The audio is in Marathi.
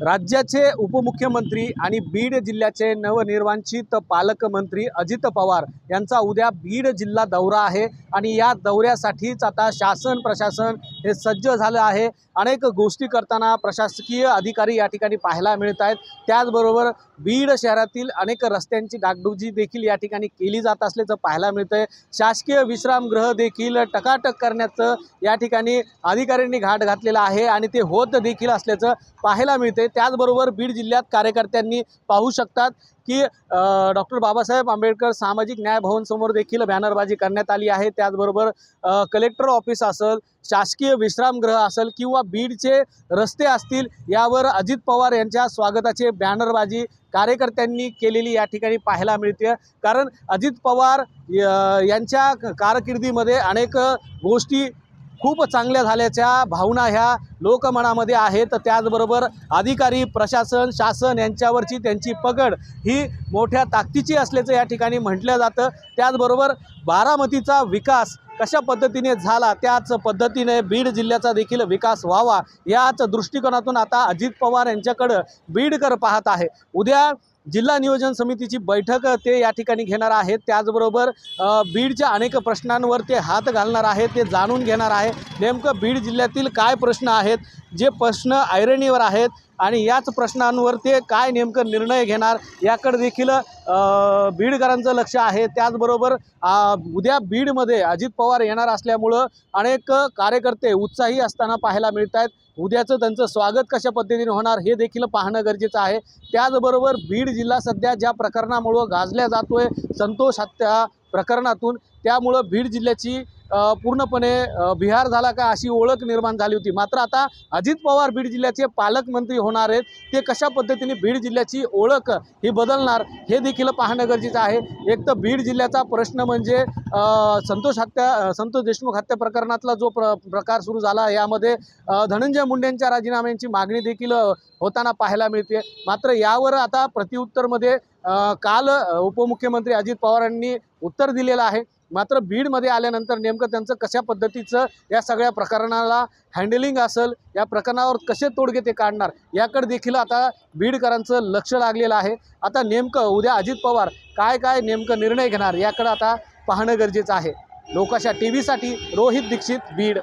राज्याचे उपमुख्यमंत्री आणि बीड जिल्ह्याचे नवनिर्वांचित पालकमंत्री अजित पवार यांचा उद्या बीड जिल्हा दौरा आहे. आणि या दौऱ्यासाठीच आता शासन प्रशासन हे सज्ज झालं आहे. अनेक गोष्टी करताना प्रशासकीय अधिकारी या ठिकाणी पाहायला मिळत आहेत. त्याचबरोबर बीड शहरातील अनेक रस्त्यांची डागडुजी देखील या ठिकाणी केली जात असल्याचं पाहायला मिळतं आहे शासकीय विश्रामगृह देखील टकाटक करण्याचं या ठिकाणी अधिकाऱ्यांनी घाट घातलेला आहे आणि ते होत देखील असल्याचं पाहायला मिळते त्याचबरोबर बीड जिल्ह्यात कार्यकर्त्यांनी पाहू शकतात की डॉक्टर बाबासाहेब आंबेडकर सामाजिक न्याय भवनसमोर देखील बॅनरबाजी करण्यात आली आहे. त्याचबरोबर कलेक्टर ऑफिस असेल शासकीय विश्रामगृह असेल किंवा बीडचे रस्ते असतील यावर अजित पवार यांच्या स्वागताचे बॅनरबाजी कार्यकर्त्यांनी केलेली या ठिकाणी पाहायला मिळते. कारण अजित पवार य- यांच्या कारकिर्दीमध्ये अनेक गोष्टी खूप चांगल्या झाल्याच्या भावना ह्या लोकमनामध्ये आहेत. त्याचबरोबर अधिकारी प्रशासन शासन यांच्यावरची त्यांची पकड ही मोठ्या ताकदीची असल्याचं या ठिकाणी म्हटलं जातं. त्याचबरोबर बारामतीचा विकास कशा पद्धतीने झाला त्याच पद्धतीने बीड जिल्ह्याचा देखील विकास व्हावा याच दृष्टिकोनातून आता अजित पवार यांच्याकडं बीडकर पाहत आहे. उद्या जिल्हा नियोजन समितीची बैठक ते या ठिकाणी घेणार आहेत. त्याचबरोबर बीडच्या अनेक प्रश्नांवर ते हात घालणार आहेत ते जाणून घेणार आहे. नेमकं बीड जिल्ह्यातील काय प्रश्न आहेत जे प्रश्न ऐरणीवर आहेत आणि याच प्रश्नांवर ते काय नेमकं निर्णय घेणार याकडे देखील बीडकरांचं लक्ष आहे. त्याचबरोबर उद्या बीडमध्ये अजित पवार येणार असल्यामुळं अनेक कार्यकर्ते उत्साही असताना पाहायला मिळत आहेत उद्याचं त्यांचं स्वागत कशा पद्धतीने होणार हे देखील पाहणं गरजेचं आहे. त्याचबरोबर बीड जिल्हा सध्या ज्या प्रकरणामुळं गाजल्या जातोय संतोष हत्या प्रकरणातून त्यामुळं बीड जिल्ह्याची पूर्णपणे बिहार झाला का अशी ओळख निर्माण झाली होती. मात्र आता अजित पवार बीड जिल्ह्याचे पालकमंत्री होणार आहेत. ते कशा पद्धतीने बीड जिल्ह्याची ओळख ही बदलणार हे देखील पाहणं गरजेचं आहे. एक तर बीड जिल्ह्याचा प्रश्न म्हणजे संतोष हत्या संतोष देशमुख हत्या प्रकरणातला जो प्र प्रकार सुरू झाला यामध्ये धनंजय मुंडेंच्या राजीनाम्यांची मागणी देखील होताना पाहायला मिळते. मात्र यावर आता प्रतिउत्तरमध्ये काल उपमुख्यमंत्री अजित पवारांनी उत्तर दिलेलं आहे. मात्र बीडमध्ये आल्यानंतर नेमकं त्यांचं कशा पद्धतीचं या सगळ्या प्रकरणाला हँडलिंग असेल या प्रकरणावर कसे तोडगे ते काढणार याकडे देखील आता बीडकरांचं लक्ष लागलेलं आहे. आता नेमकं उद्या अजित पवार काय काय नेमकं निर्णय घेणार याकडं आता पाहणं गरजेचं आहे. लोकाशा टी व्हीसाठी रोहित दीक्षित बीड.